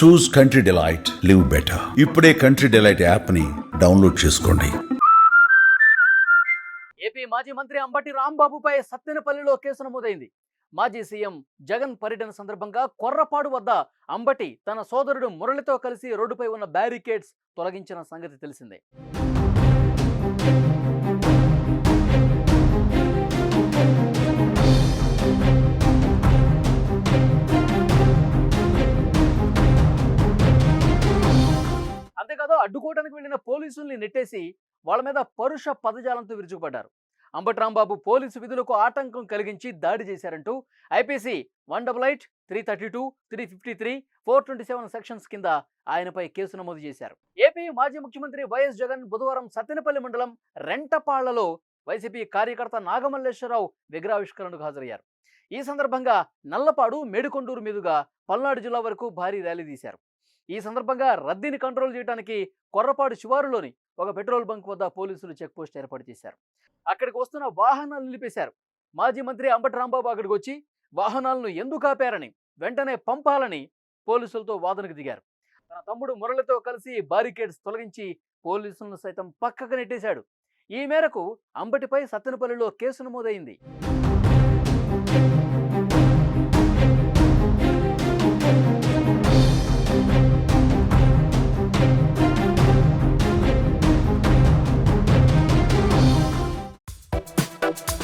Choose country delight live better ఇప్పుడే country delight యాప్ని download చేసుకోండి. ఏపీ మాజీ మంత్రి అంబటి రాంబాబుపై సత్తెనపల్లిలో కేసు నమోదైంది. మాజీ సీఎం జగన్ పర్యటన సందర్భంగా కొర్రపాడు వద్ద అంబటి తన సోదరుడు మురళితో కలిసి రోడ్డుపై ఉన్న బ్యారికేడ్స్ తొలగించిన సంగతి తెలిసిందే. అడ్డుకోవడానికి వెళ్ళిన పోలీసుల్ని నెట్టేసి వాళ్ళ మీద పరుష పదజాలంతో విరుచుకుపడ్డారు. అంబట్రాంబాబు పోలీసు విధులకు ఆటంకం కలిగించి దాడి చేశారంటూ IPC one double eight three thirty two three fifty three four twenty seven sections కింద ఆయనపై కేసు నమోదు చేశారు. ఏపీ మాజీ ముఖ్యమంత్రి వైఎస్ జగన్ బుధవారం సత్తెనపల్లి మండలం రెంటపాళ్ళలో వైసీపీ కార్యకర్త నాగమల్లేశ్వరరావు విగ్రహావిష్కరణకు హాజరయ్యారు. ఈ సందర్భంగా నల్లపాడు మేడికొండూరు మీదుగా పల్నాడు జిల్లా వరకు భారీ ర్యాలీ తీశారు. ఈ సందర్భంగా రద్దీని కంట్రోల్ చేయడానికి కొర్రపాడు శివారులోని ఒక పెట్రోల్ బంక్ వద్ద పోలీసులు చెక్ పోస్ట్ ఏర్పాటు చేశారు. అక్కడికి వస్తున్న వాహనాలు నిలిపేశారు. మాజీ మంత్రి అంబటి రాంబాబు అక్కడికి వచ్చి వాహనాలను ఎందుకు ఆపారని వెంటనే పంపాలని పోలీసులతో వాదనకు దిగారు. తన తమ్ముడు మురళితో కలిసి బారికేడ్స్ తొలగించి పోలీసులను సైతం పక్కకు నెట్టేశాడు. ఈ మేరకు అంబటిపై సత్తెనపల్లిలో కేసు నమోదైంది. Música